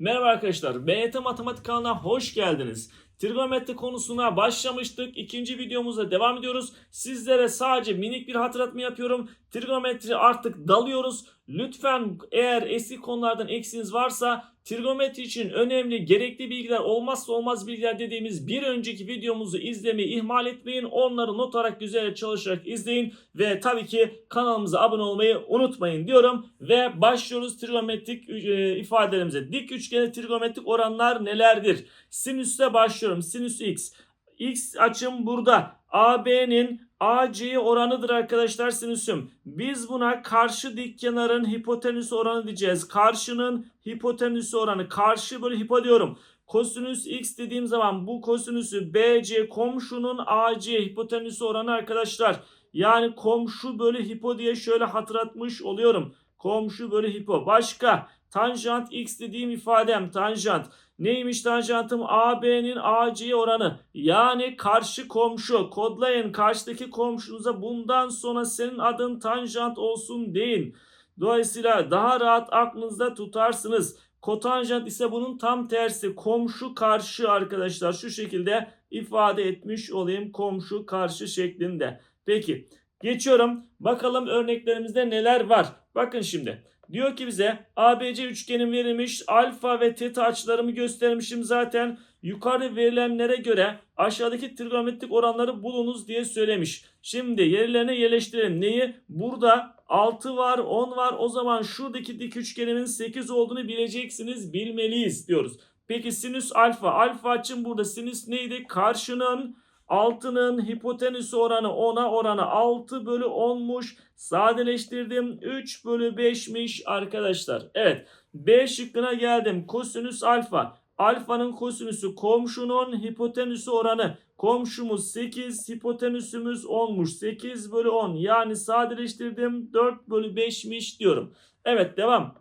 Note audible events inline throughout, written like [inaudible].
Merhaba arkadaşlar, BYT Matematik kanalına hoş geldiniz. Trigonometri konusuna başlamıştık. İkinci videomuza devam ediyoruz. Sizlere sadece minik bir hatırlatma yapıyorum. Trigonometri artık dalıyoruz. Lütfen eğer eski konulardan eksiğiniz varsa trigonometri için önemli, gerekli bilgiler, olmazsa olmaz bilgiler dediğimiz bir önceki videomuzu izlemeyi ihmal etmeyin. Onları not alarak güzel çalışarak izleyin ve tabii ki kanalımıza abone olmayı unutmayın diyorum ve başlıyoruz trigonometrik e, ifadelerimize. Dik üçgeni trigonometrik oranlar nelerdir? Sinüste başlıyorum. Sinüs x. X açım burada. AB'nin AC oranıdır arkadaşlar sinüsüm. Biz buna karşı dik kenarın hipotenüs oranı diyeceğiz. Karşının hipotenüs oranı. Karşı böyle hipo diyorum. Kosinüs x dediğim zaman bu kosinüsü BC komşunun AC hipotenüs oranı arkadaşlar. Yani komşu bölü hipo diye şöyle hatırlatmış oluyorum. Komşu bölü hipo. Başka tanjant x dediğim ifadem tanjant. Neymiş tanjantım? AB'nin AC oranı. Yani karşı komşu. Kodlayın karşıdaki komşunuza bundan sonra senin adın tanjant olsun deyin. Dolayısıyla daha rahat aklınızda tutarsınız. Kotanjant ise bunun tam tersi. Komşu karşı arkadaşlar. Şu şekilde ifade etmiş olayım. Komşu karşı şeklinde. Peki geçiyorum. Bakalım örneklerimizde neler var. Bakın şimdi. Diyor ki bize ABC üçgenim verilmiş. Alfa ve teta açılarımı göstermişim zaten. Yukarı verilenlere göre aşağıdaki trigonometrik oranları bulunuz diye söylemiş. Şimdi yerlerine yerleştirelim. Neyi? Burada 6 var, 10 var. O zaman şuradaki dik üçgenimin 8 olduğunu bileceksiniz, bilmeliyiz diyoruz. Peki sinüs alfa. Alfa açım burada. Sinüs neydi? Karşının 6'nın hipotenüsü oranı 10'a oranı 6 bölü 10'muş. Sadeleştirdim. 3 bölü 5'miş arkadaşlar. Evet. B şıkkına geldim. Kosinüs alfa. Alfanın kosinüsü komşunun hipotenüsü oranı. Komşumuz 8, hipotenüsümüz 10'muş. 8 bölü 10 yani sadeleştirdim 4 bölü 5'miş diyorum. Evet devam.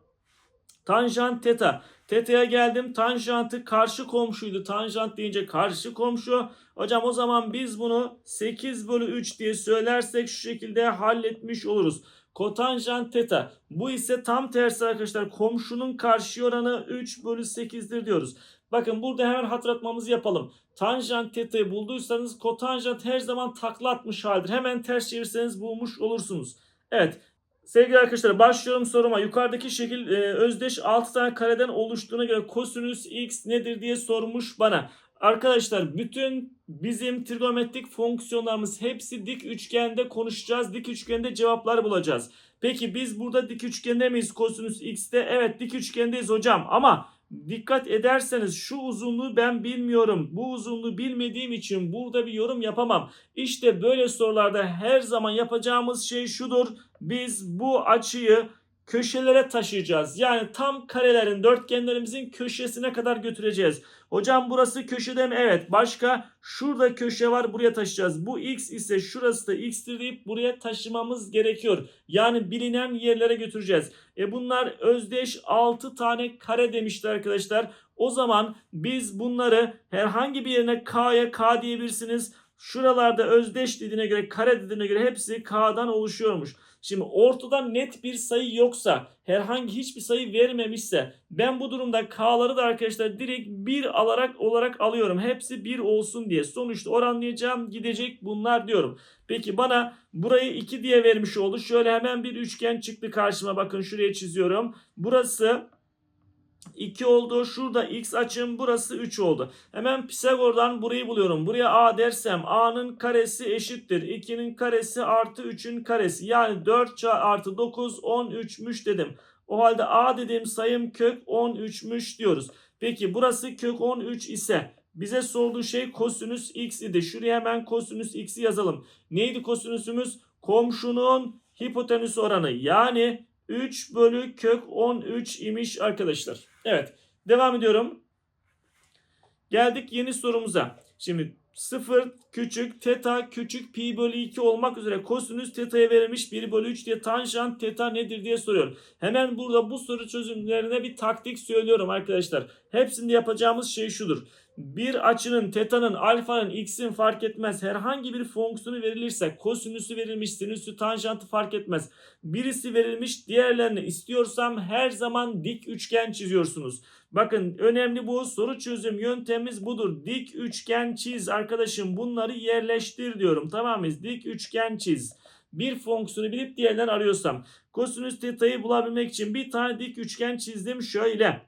Tanjant teta. Teta'ya geldim. Tanjantı karşı komşuydu. Tanjant deyince karşı komşu. Hocam o zaman biz bunu 8 bölü 3 diye söylersek şu şekilde halletmiş oluruz. Kotanjant teta. Bu ise tam tersi arkadaşlar. Komşunun karşı oranı 3 bölü 8'dir diyoruz. Bakın burada hemen hatırlatmamızı yapalım. Tanjant teta'yı bulduysanız kotanjant her zaman takla atmış haldir. Hemen ters çevirseniz bulmuş olursunuz. Evet. Sevgili arkadaşlar başlıyorum soruma. Yukarıdaki şekil e, özdeş 6 tane kareden oluştuğuna göre kosinüs x nedir diye sormuş bana. Arkadaşlar bütün bizim trigonometrik fonksiyonlarımız hepsi dik üçgende konuşacağız. Dik üçgende cevaplar bulacağız. Peki biz burada dik üçgende miyiz kosinüs x'te? Evet dik üçgendeyiz hocam ama dikkat ederseniz şu uzunluğu ben bilmiyorum. Bu uzunluğu bilmediğim için burada bir yorum yapamam. İşte böyle sorularda her zaman yapacağımız şey şudur. Biz bu açıyı köşelere taşıyacağız. Yani tam karelerin, dörtgenlerimizin köşesine kadar götüreceğiz. Hocam burası köşede mi? Evet. Başka şurada köşe var buraya taşıyacağız. Bu x ise şurası da x'tir deyip buraya taşımamız gerekiyor. Yani bilinen yerlere götüreceğiz. E bunlar özdeş 6 tane kare demişti arkadaşlar. O zaman biz bunları herhangi bir yerine k'ya k diyebilirsiniz. Şuralarda özdeş dediğine göre kare dediğine göre hepsi k'dan oluşuyormuş. Şimdi ortada net bir sayı yoksa herhangi hiçbir sayı vermemişse ben bu durumda k'ları da arkadaşlar direkt 1 alarak olarak alıyorum. Hepsi 1 olsun diye. Sonuçta oranlayacağım gidecek bunlar diyorum. Peki bana burayı 2 diye vermiş oldu. Şöyle hemen bir üçgen çıktı karşıma. Bakın şuraya çiziyorum. Burası 2 oldu. Şurada x açım burası 3 oldu. Hemen Pisagor'dan burayı buluyorum. Buraya a dersem a'nın karesi eşittir. 2'nin karesi artı 3'ün karesi. Yani 4 artı 9 13'müş dedim. O halde a dediğim sayım kök 13'müş diyoruz. Peki burası kök 13 ise bize sorduğu şey kosinüs x idi. Şuraya hemen kosinüs x'i yazalım. Neydi kosinüsümüz? Komşunun hipotenüs oranı. Yani 3 bölü kök 13 imiş arkadaşlar. Evet devam ediyorum. Geldik yeni sorumuza. Şimdi 0 küçük teta küçük pi bölü 2 olmak üzere kosinüs teta'ya verilmiş 1 bölü 3 diye tanjant teta nedir diye soruyor. Hemen burada bu soru çözümlerine bir taktik söylüyorum arkadaşlar. Hepsinde yapacağımız şey şudur. Bir açının tetanın alfanın x'in fark etmez herhangi bir fonksiyonu verilirse kosinüsü verilmiş sinüsü tanjantı fark etmez. Birisi verilmiş diğerlerini istiyorsam her zaman dik üçgen çiziyorsunuz. Bakın önemli bu soru çözüm yöntemimiz budur. Dik üçgen çiz arkadaşım bunları yerleştir diyorum tamam mıyız? Dik üçgen çiz. Bir fonksiyonu bilip diğerlerini arıyorsam kosinüs teta'yı bulabilmek için bir tane dik üçgen çizdim şöyle.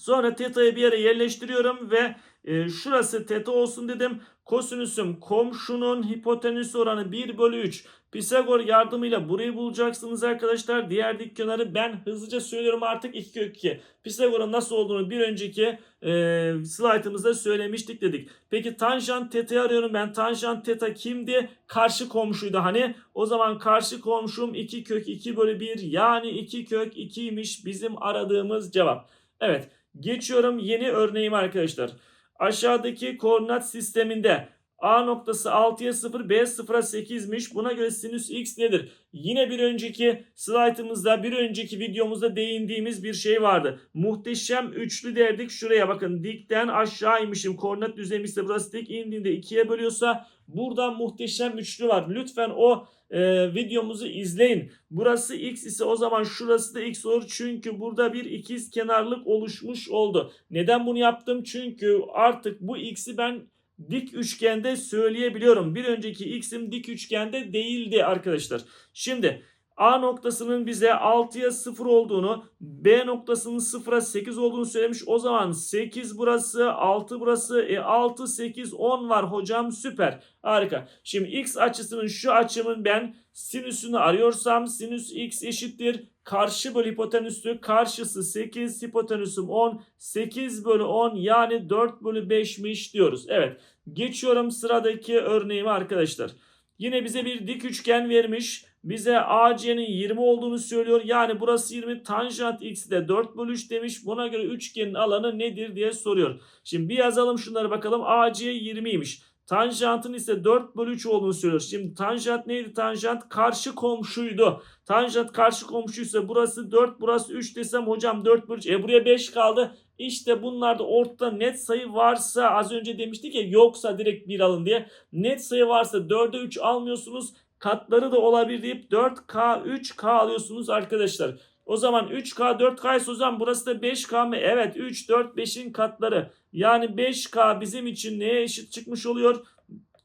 Sonra teta'yı bir yere yerleştiriyorum ve e, şurası teta olsun dedim. Kosinüsüm komşunun hipotenüs oranı 1 bölü 3. Pisagor yardımıyla burayı bulacaksınız arkadaşlar. Diğer dik kenarı ben hızlıca söylüyorum artık 2 kök 2. Pisagor'un nasıl olduğunu bir önceki e, slaytımızda söylemiştik dedik. Peki tanjant teta'yı arıyorum ben. Tanjant teta kimdi? Karşı komşuydu hani. O zaman karşı komşum 2 kök 2 bölü 1 yani 2 kök 2'ymiş bizim aradığımız cevap. Evet geçiyorum yeni örneğim arkadaşlar. Aşağıdaki koordinat sisteminde A noktası 6'ya 0, B 0'a 8'miş. Buna göre sinüs x nedir? Yine bir önceki slaytımızda, bir önceki videomuzda değindiğimiz bir şey vardı. Muhteşem üçlü derdik. Şuraya bakın. Dikten aşağı inmişim. Koordinat düzlemi ise burası dik indiğinde ikiye bölüyorsa buradan muhteşem üçlü var. Lütfen o e, videomuzu izleyin. Burası x ise o zaman şurası da x olur. Çünkü burada bir ikiz kenarlık oluşmuş oldu. Neden bunu yaptım? Çünkü artık bu x'i ben dik üçgende söyleyebiliyorum. Bir önceki x'im dik üçgende değildi arkadaşlar. Şimdi A noktasının bize 6'ya 0 olduğunu, B noktasının 0'a 8 olduğunu söylemiş. O zaman 8 burası, 6 burası, e 6, 8, 10 var hocam süper. Harika. Şimdi x açısının şu açımın ben sinüsünü arıyorsam sinüs x eşittir. Karşı bölü hipotenüsü karşısı 8 hipotenüsüm 10 8 bölü 10 yani 4 bölü 5'miş diyoruz. Evet geçiyorum sıradaki örneğime arkadaşlar. Yine bize bir dik üçgen vermiş. Bize AC'nin 20 olduğunu söylüyor. Yani burası 20 tanjant x'i de 4 bölü 3 demiş. Buna göre üçgenin alanı nedir diye soruyor. Şimdi bir yazalım şunları bakalım. AC 20'ymiş. Tanjantın ise 4 bölü 3 olduğunu söylüyor. Şimdi tanjant neydi? Tanjant karşı komşuydu. Tanjant karşı komşuysa burası 4 burası 3 desem hocam 4 bölü 3. E buraya 5 kaldı. İşte bunlarda ortada net sayı varsa az önce demiştik ya yoksa direkt 1 alın diye. Net sayı varsa 4'e 3 almıyorsunuz. Katları da olabilir deyip 4K 3K alıyorsunuz arkadaşlar. O zaman 3K 4K ise o zaman burası da 5K mı? Evet 3 4 5'in katları. Yani 5K bizim için neye eşit çıkmış oluyor?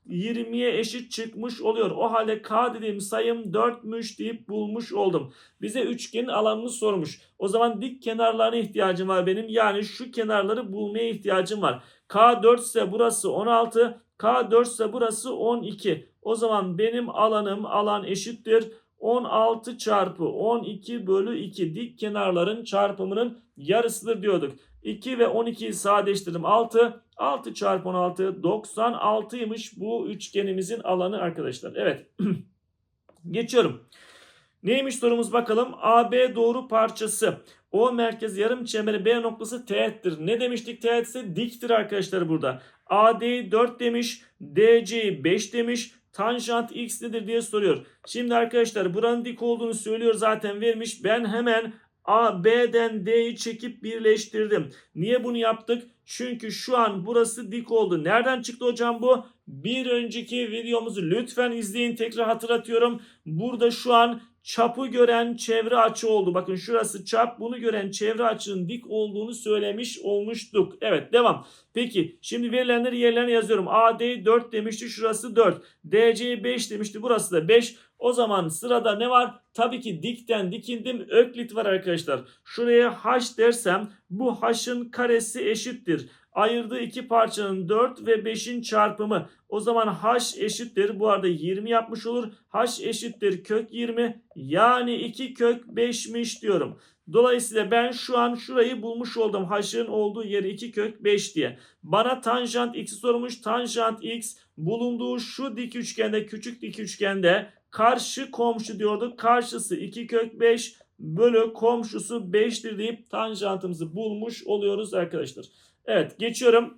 20'ye eşit çıkmış oluyor. O halde K dediğim sayım 4'müş deyip bulmuş oldum. Bize üçgenin alanını sormuş. O zaman dik kenarlarına ihtiyacım var benim. Yani şu kenarları bulmaya ihtiyacım var. K 4 ise burası 16. K 4 ise burası 12. O zaman benim alanım alan eşittir. 16 çarpı 12 bölü 2 dik kenarların çarpımının yarısıdır diyorduk. 2 ve 12'yi sadeleştirdim 6. 6 çarpı 16 96'ymış bu üçgenimizin alanı arkadaşlar. Evet. [clears throat] Geçiyorum. Neymiş sorumuz bakalım. AB doğru parçası. O merkez yarım çemberi B noktası teğettir. Ne demiştik teğet ise diktir arkadaşlar burada. AD'yi 4 demiş. DC'yi 5 demiş. Tanjant x nedir diye soruyor. Şimdi arkadaşlar buranın dik olduğunu söylüyor zaten vermiş. Ben hemen A, B'den D'yi çekip birleştirdim. Niye bunu yaptık? Çünkü şu an burası dik oldu. Nereden çıktı hocam bu? Bir önceki videomuzu lütfen izleyin. Tekrar hatırlatıyorum. Burada şu an çapı gören çevre açı oldu. Bakın şurası çap. Bunu gören çevre açının dik olduğunu söylemiş olmuştuk. Evet devam. Peki şimdi verilenleri yerlerine yazıyorum. AD 4 demişti. Şurası 4. DC 5 demişti. Burası da 5. O zaman sırada ne var? Tabii ki dikten dikindim. Öklit var arkadaşlar. Şuraya h dersem bu h'ın karesi eşittir. Ayırdığı iki parçanın 4 ve 5'in çarpımı. O zaman h eşittir. Bu arada 20 yapmış olur. h eşittir kök 20. Yani 2 kök 5'miş diyorum. Dolayısıyla ben şu an şurayı bulmuş oldum. H'ın olduğu yeri 2 kök 5 diye. Bana tanjant x'i sormuş. Tanjant x bulunduğu şu dik üçgende küçük dik üçgende karşı komşu diyorduk. Karşısı 2 kök 5 bölü komşusu 5'tir deyip tanjantımızı bulmuş oluyoruz arkadaşlar. Evet geçiyorum.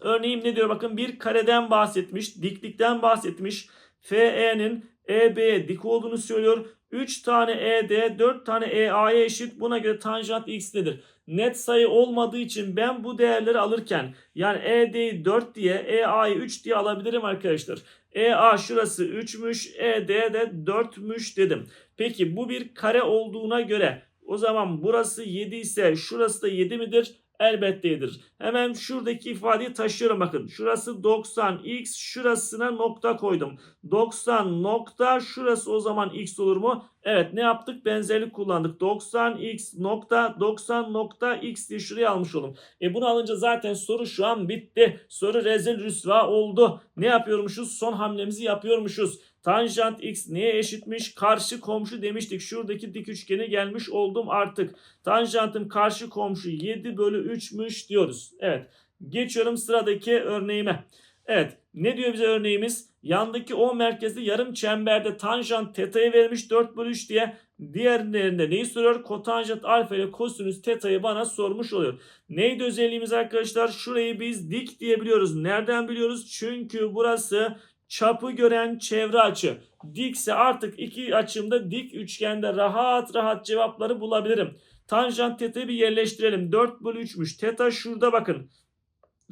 Örneğin ne diyor bakın bir kareden bahsetmiş. Diklikten bahsetmiş. FE'nin EB'ye dik olduğunu söylüyor. 3 tane ED 4 tane EA'ya eşit. Buna göre tanjant x nedir? Net sayı olmadığı için ben bu değerleri alırken yani ED'yi 4 diye EA'yı 3 diye alabilirim arkadaşlar. EA şurası 3'müş ED de 4'müş dedim. Peki bu bir kare olduğuna göre o zaman burası 7 ise şurası da 7 midir? Elbette 7'dir. Hemen şuradaki ifadeyi taşıyorum bakın. Şurası 90x şurasına nokta koydum. 90 nokta şurası o zaman x olur mu? Evet ne yaptık? Benzerlik kullandık. 90x nokta 90 nokta x diye şuraya almış oldum. E bunu alınca zaten soru şu an bitti. Soru rezil rüsva oldu. Ne yapıyormuşuz? Son hamlemizi yapıyormuşuz. Tanjant x neye eşitmiş? Karşı komşu demiştik. Şuradaki dik üçgene gelmiş oldum artık. Tanjantım karşı komşu 7 bölü 3'müş diyoruz. Evet. Geçiyorum sıradaki örneğime. Evet. Ne diyor bize örneğimiz? Yandaki O merkezli yarım çemberde tanjant teta'yı vermiş 4 bölü 3 diye. Diğerlerinde neyi soruyor? Kotanjant alfa ile kosinüs teta'yı bana sormuş oluyor. Neydi özelliğimiz arkadaşlar? Şurayı biz dik diyebiliyoruz. Nereden biliyoruz? Çünkü burası çapı gören çevre açı. Dikse artık iki açımda dik üçgende rahat rahat cevapları bulabilirim. Tanjant teta'yı bir yerleştirelim. 4 bölü 3'müş. Teta şurada bakın.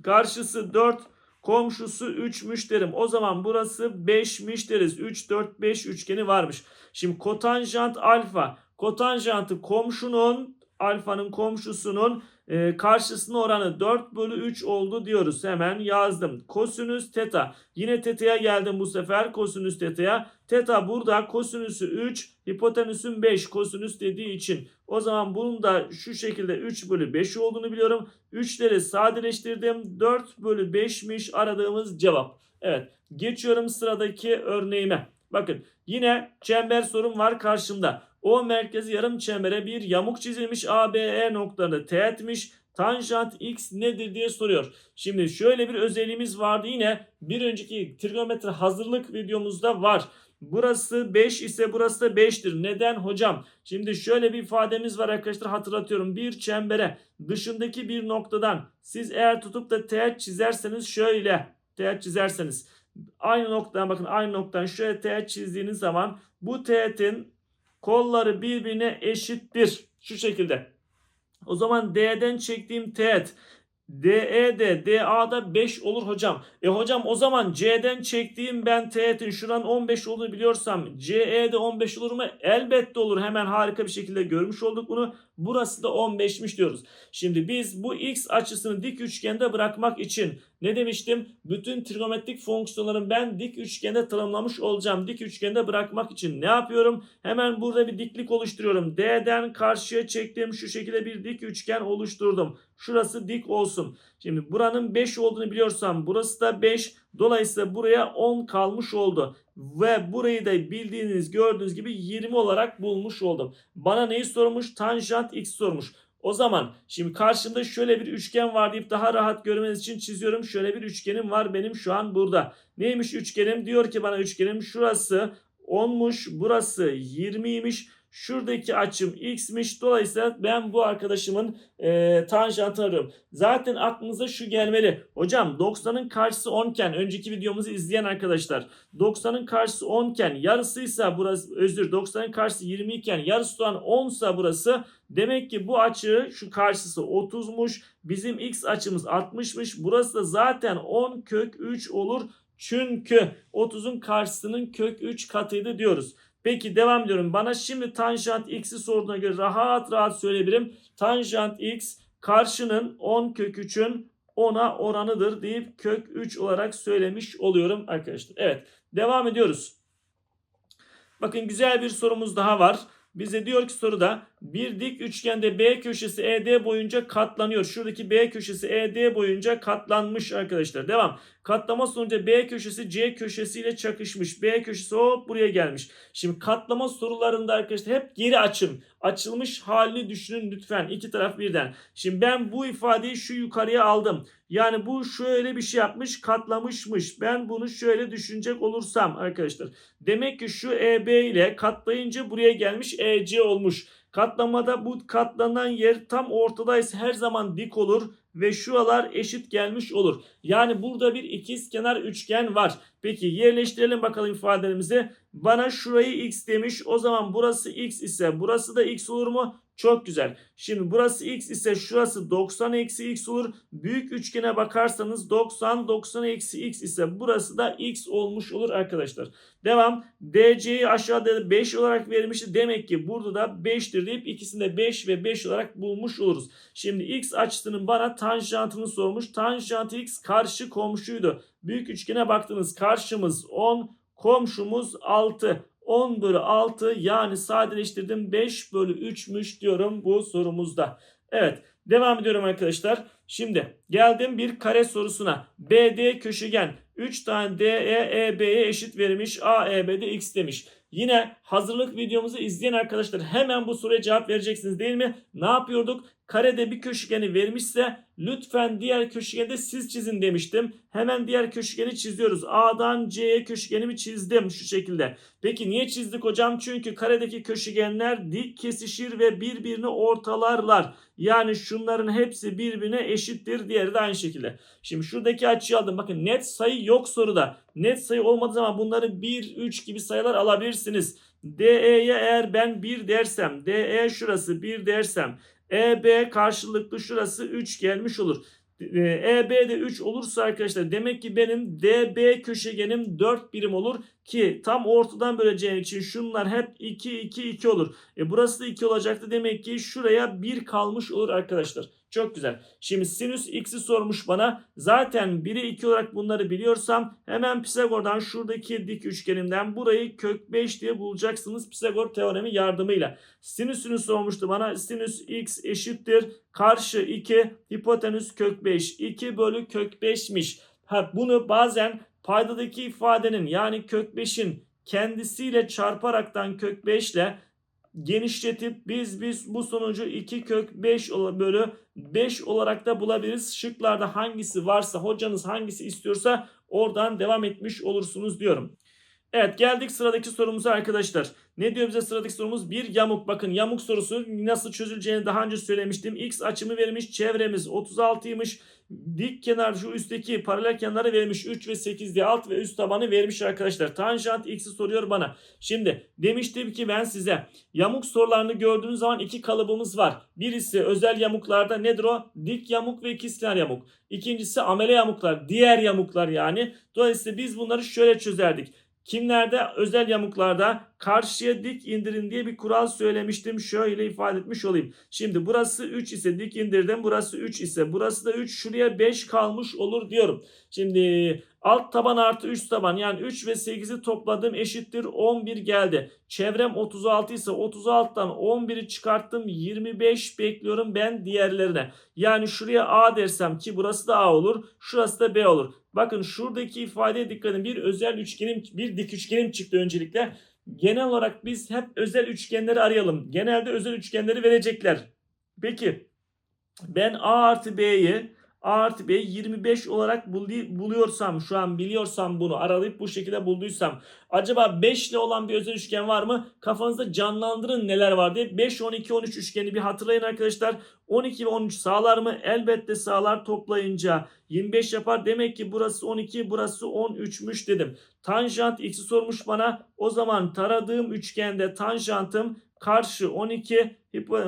Karşısı 4. Komşusu 3'müş derim. O zaman burası 5'miş deriz. 3, 4, 5 üçgeni varmış. Şimdi kotanjant alfa. Kotanjantı komşunun alfanın komşusunun e, karşısının oranı 4 bölü 3 oldu diyoruz. Hemen yazdım. Kosinüs teta. Yine teta'ya geldim bu sefer. Kosinüs teta'ya. Teta burada kosinüsü 3, hipotenüsün 5 kosinüs dediği için. O zaman bunun da şu şekilde 3 bölü 5 olduğunu biliyorum. 3'leri sadeleştirdim. 4 bölü 5'miş aradığımız cevap. Evet geçiyorum sıradaki örneğime. Bakın yine çember sorum var karşımda. O merkezi yarım çembere bir yamuk çizilmiş ABE noktalarını teğetmiş. Tanjant x nedir diye soruyor. Şimdi şöyle bir özelliğimiz vardı yine bir önceki trigonometri hazırlık videomuzda var. Burası 5 ise burası da 5'tir. Neden hocam? Şimdi şöyle bir ifademiz var arkadaşlar hatırlatıyorum. Bir çembere dışındaki bir noktadan siz eğer tutup da teğet çizerseniz şöyle teğet çizerseniz aynı noktadan bakın aynı noktadan şöyle teğet çizdiğiniz zaman bu teğetin kolları birbirine eşittir. Şu şekilde. O zaman D'den çektiğim teğet DE'de DA'da 5 olur hocam. E hocam o zaman C'den çektiğim ben teğetin şuran 15 olduğunu biliyorsam CE'de 15 olur mu? Elbette olur. Hemen harika bir şekilde görmüş olduk bunu. Burası da 15'miş diyoruz. Şimdi biz bu x açısını dik üçgende bırakmak için ne demiştim? Bütün trigonometrik fonksiyonların ben dik üçgende tanımlamış olacağım. Dik üçgende bırakmak için ne yapıyorum? Hemen burada bir diklik oluşturuyorum. D'den karşıya çektiğim şu şekilde bir dik üçgen oluşturdum. Şurası dik olsun. Şimdi buranın 5 olduğunu biliyorsam burası da 5. Dolayısıyla buraya 10 kalmış oldu. Ve burayı da bildiğiniz gördüğünüz gibi 20 olarak bulmuş oldum. Bana neyi sormuş? Tanjant x sormuş. O zaman şimdi karşımda şöyle bir üçgen var deyip daha rahat görmeniz için çiziyorum. Şöyle bir üçgenim var benim şu an burada. Neymiş üçgenim? Diyor ki bana üçgenim şurası 10'muş burası 20'ymiş. Şuradaki açım x'miş. Dolayısıyla ben bu arkadaşımın e, tanjantını arıyorum. Zaten aklınıza şu gelmeli. Hocam 90'ın karşısı 10 iken önceki videomuzu izleyen arkadaşlar 90'ın karşısı 10 iken yarısıysa burası özür 90'ın karşısı 20 iken yarısı olan 10 ise burası demek ki bu açı şu karşısı 30'muş. Bizim x açımız 60'mış. Burası da zaten 10 kök 3 olur. Çünkü 30'un karşısının kök 3 katıydı diyoruz. Peki devam ediyorum. Bana şimdi tanjant x'i sorduğuna göre rahat rahat söyleyebilirim. Tanjant x karşının 10 kök 3'ün 10'a oranıdır deyip kök 3 olarak söylemiş oluyorum arkadaşlar. Evet devam ediyoruz. Bakın güzel bir sorumuz daha var. Bize diyor ki soruda bir dik üçgende B köşesi ED boyunca katlanıyor. Şuradaki B köşesi ED boyunca katlanmış arkadaşlar. Devam. Katlama sonucu B köşesi C köşesiyle çakışmış. B köşesi hop buraya gelmiş. Şimdi katlama sorularında arkadaşlar hep geri açım. Açılmış halini düşünün lütfen. iki taraf birden. Şimdi ben bu ifadeyi şu yukarıya aldım. Yani bu şöyle bir şey yapmış katlamışmış. Ben bunu şöyle düşünecek olursam arkadaşlar. Demek ki şu EB ile katlayınca buraya gelmiş EC olmuş. Katlamada bu katlanan yer tam ortadaysa her zaman dik olur ve şuralar eşit gelmiş olur. Yani burada bir ikiz kenar üçgen var. Peki yerleştirelim bakalım ifadelerimizi. Bana şurayı x demiş. O zaman burası x ise burası da x olur mu? Çok güzel. Şimdi burası x ise şurası 90 eksi x olur. Büyük üçgene bakarsanız 90 90 eksi x ise burası da x olmuş olur arkadaşlar. Devam. DC'yi aşağıda 5 olarak vermişti. Demek ki burada da 5'tir deyip ikisini de 5 ve 5 olarak bulmuş oluruz. Şimdi x açısının bana tanjantını sormuş. Tanjant x karşı komşuydu. Büyük üçgene baktınız. Karşımız 10, komşumuz 6. 10 bölü 6 yani sadeleştirdim 5 bölü 3'müş diyorum bu sorumuzda. Evet devam ediyorum arkadaşlar. Şimdi geldim bir kare sorusuna. BD köşegen 3 tane DE EB'ye eşit verilmiş. A EB'de x demiş. Yine hazırlık videomuzu izleyen arkadaşlar hemen bu soruya cevap vereceksiniz değil mi? Ne yapıyorduk? Karede bir köşegeni vermişse lütfen diğer köşegeni de siz çizin demiştim. Hemen diğer köşegeni çiziyoruz. A'dan C'ye köşegenimi çizdim şu şekilde. Peki niye çizdik hocam? Çünkü karedeki köşegenler dik kesişir ve birbirini ortalarlar. Yani şunların hepsi birbirine eşittir. Diğeri de aynı şekilde. Şimdi şuradaki açıyı aldım. Bakın net sayı yok soruda. Net sayı olmadığı zaman bunları 1, 3 gibi sayılar alabilirsiniz. DE'ye eğer ben 1 dersem, DE şurası 1 dersem, EB karşılıklı şurası 3 gelmiş olur. EB de 3 olursa arkadaşlar demek ki benim DB köşegenim 4 birim olur ki tam ortadan böleceğim için şunlar hep 2 2 2 olur. E burası da 2 olacaktı demek ki şuraya 1 kalmış olur arkadaşlar. Çok güzel. Şimdi sinüs x'i sormuş bana. Zaten 1'e 2 olarak bunları biliyorsam hemen Pisagor'dan şuradaki dik üçgenimden burayı kök 5 diye bulacaksınız Pisagor teoremi yardımıyla. Sinüsünü sormuştu bana. Sinüs x eşittir. Karşı 2 hipotenüs kök 5. 2 bölü kök 5'miş. Ha, bunu bazen paydadaki ifadenin yani kök 5'in kendisiyle çarparaktan kök 5 ile genişletip biz biz bu sonucu 2 kök 5 bölü 5 olarak da bulabiliriz. Şıklarda hangisi varsa hocanız hangisi istiyorsa oradan devam etmiş olursunuz diyorum. Evet geldik sıradaki sorumuza arkadaşlar. Ne diyor bize sıradaki sorumuz? Bir yamuk. Bakın yamuk sorusu nasıl çözüleceğini daha önce söylemiştim. X açımı vermiş. Çevremiz 36'ymış. Dik kenar şu üstteki paralel kenarı vermiş. 3 ve 8 diye alt ve üst tabanı vermiş arkadaşlar. Tanjant x'i soruyor bana. Şimdi demiştim ki ben size yamuk sorularını gördüğünüz zaman iki kalıbımız var. Birisi özel yamuklarda nedir o? Dik yamuk ve ikizkenar yamuk. İkincisi amele yamuklar. Diğer yamuklar yani. Dolayısıyla biz bunları şöyle çözerdik. Kimlerde? Özel yamuklarda karşıya dik indirin diye bir kural söylemiştim. Şöyle ifade etmiş olayım. Şimdi burası 3 ise dik indirdim. Burası 3 ise burası da 3. Şuraya 5 kalmış olur diyorum. Şimdi alt taban artı üst taban yani 3 ve 8'i topladım eşittir 11 geldi. Çevrem 36 ise 36'dan 11'i çıkarttım 25 bekliyorum ben diğerlerine. Yani şuraya A dersem ki burası da A olur. Şurası da B olur. Bakın şuradaki ifadeye dikkat edin. Bir özel üçgenim, bir dik üçgenim çıktı öncelikle. Genel olarak biz hep özel üçgenleri arayalım. Genelde özel üçgenleri verecekler. Peki ben A artı B'yi A artı B 25 olarak buluyorsam şu an biliyorsam bunu aralayıp bu şekilde bulduysam acaba 5 ile olan bir özel üçgen var mı? Kafanızda canlandırın neler var diye 5 12 13 üçgeni bir hatırlayın arkadaşlar. 12 ve 13 sağlar mı? Elbette sağlar toplayınca 25 yapar. Demek ki burası 12 burası 13'müş dedim. Tanjant x'i sormuş bana. O zaman taradığım üçgende tanjantım karşı 12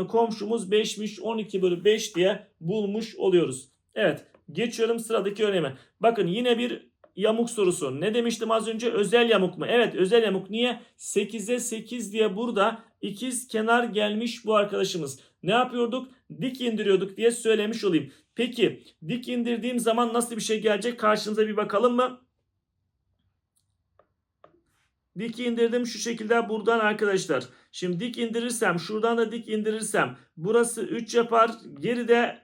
komşumuz 5'miş 12 bölü 5 diye bulmuş oluyoruz. Evet geçiyorum sıradaki örneğime. Bakın yine bir yamuk sorusu. Ne demiştim az önce? Özel yamuk mu? Evet özel yamuk. Niye? 8'e 8 diye burada ikiz kenar gelmiş bu arkadaşımız. Ne yapıyorduk? Dik indiriyorduk diye söylemiş olayım. Peki dik indirdiğim zaman nasıl bir şey gelecek? Karşınıza bir bakalım mı? Dik indirdim şu şekilde buradan arkadaşlar. Şimdi dik indirirsem şuradan da dik indirirsem burası 3 yapar. Geride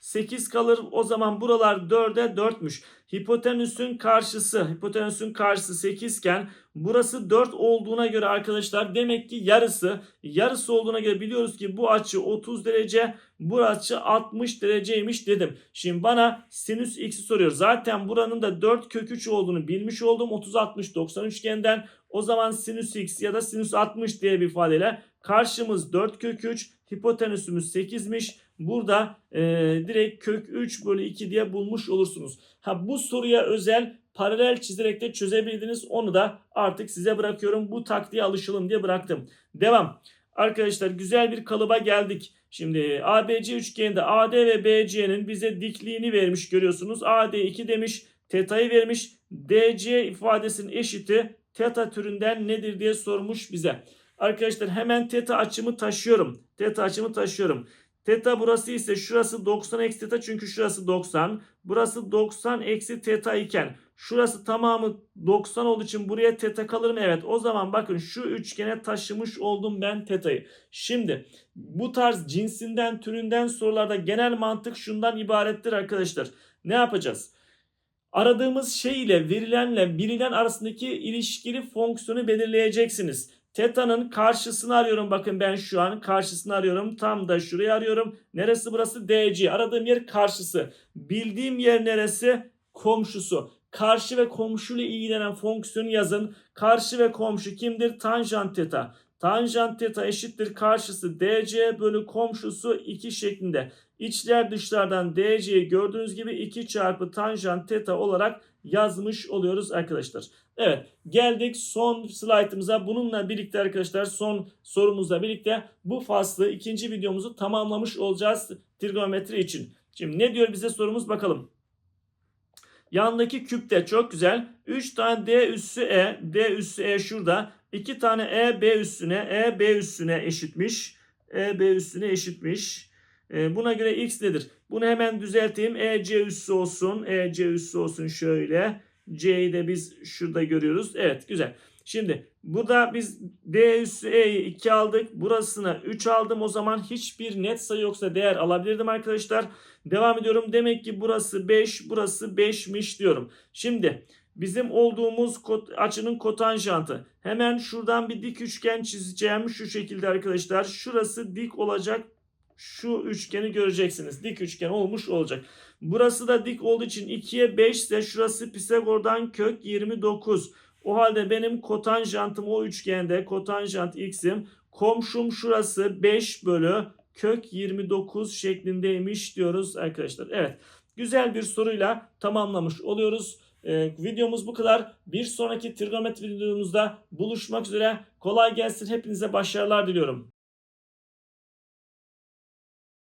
8 kalır. O zaman buralar 4'e 4'müş. Hipotenüsün karşısı, hipotenüsün karşısı 8 iken burası 4 olduğuna göre arkadaşlar demek ki yarısı, yarısı olduğuna göre biliyoruz ki bu açı 30 derece, bu açı 60 dereceymiş dedim. Şimdi bana sinüs x'i soruyor. Zaten buranın da 4 kök 3 olduğunu bilmiş oldum. 30 60 90 üçgenden. O zaman sinüs x ya da sinüs 60 diye bir ifadeyle Karşımız 4 kök 3. Hipotenüsümüz 8'miş. Burada e, direkt kök 3 bölü 2 diye bulmuş olursunuz. Ha bu soruya özel paralel çizerek de çözebildiniz. Onu da artık size bırakıyorum. Bu taktiğe alışalım diye bıraktım. Devam. Arkadaşlar güzel bir kalıba geldik. Şimdi ABC üçgeninde AD ve BC'nin bize dikliğini vermiş görüyorsunuz. AD 2 demiş. Teta'yı vermiş. DC ifadesinin eşiti teta türünden nedir diye sormuş bize. Arkadaşlar hemen teta açımı taşıyorum. Teta açımı taşıyorum. Teta burası ise şurası 90 eksi teta çünkü şurası 90. Burası 90 eksi teta iken şurası tamamı 90 olduğu için buraya teta kalır mı? Evet o zaman bakın şu üçgene taşımış oldum ben teta'yı. Şimdi bu tarz cinsinden türünden sorularda genel mantık şundan ibarettir arkadaşlar. Ne yapacağız? Aradığımız şey ile verilenle birilen arasındaki ilişkili fonksiyonu belirleyeceksiniz. Teta'nın karşısını arıyorum. Bakın ben şu an karşısını arıyorum. Tam da şurayı arıyorum. Neresi burası? DC. Aradığım yer karşısı. Bildiğim yer neresi? Komşusu. Karşı ve komşuyla ilgilenen fonksiyonu yazın. Karşı ve komşu kimdir? Tanjant teta. Tanjant teta eşittir karşısı DC bölü komşusu 2 şeklinde. İçler dışlardan DC'yi gördüğünüz gibi 2 çarpı tanjant teta olarak yazmış oluyoruz arkadaşlar. Evet geldik son slaytımıza. Bununla birlikte arkadaşlar son sorumuzla birlikte bu faslı ikinci videomuzu tamamlamış olacağız trigonometri için. Şimdi ne diyor bize sorumuz bakalım. Yandaki küpte çok güzel. 3 tane D üssü E. D üssü E şurada. 2 tane E B üstüne. E B üstüne eşitmiş. E B üstüne eşitmiş. E, buna göre x nedir? Bunu hemen düzelteyim. E C üssü olsun. E C üssü olsun şöyle. C'yi de biz şurada görüyoruz. Evet güzel. Şimdi burada biz D üssü E'yi 2 aldık. Burasına 3 aldım. O zaman hiçbir net sayı yoksa değer alabilirdim arkadaşlar. Devam ediyorum. Demek ki burası 5, burası 5'miş diyorum. Şimdi bizim olduğumuz kot, açının kotanjantı. Hemen şuradan bir dik üçgen çizeceğim şu şekilde arkadaşlar. Şurası dik olacak. Şu üçgeni göreceksiniz. Dik üçgen olmuş olacak. Burası da dik olduğu için 2'ye 5 ise şurası Pisagor'dan kök 29. O halde benim kotanjantım o üçgende kotanjant x'im komşum şurası 5 bölü kök 29 şeklindeymiş diyoruz arkadaşlar. Evet güzel bir soruyla tamamlamış oluyoruz. Ee, videomuz bu kadar. Bir sonraki trigonometri videomuzda buluşmak üzere. Kolay gelsin. Hepinize başarılar diliyorum.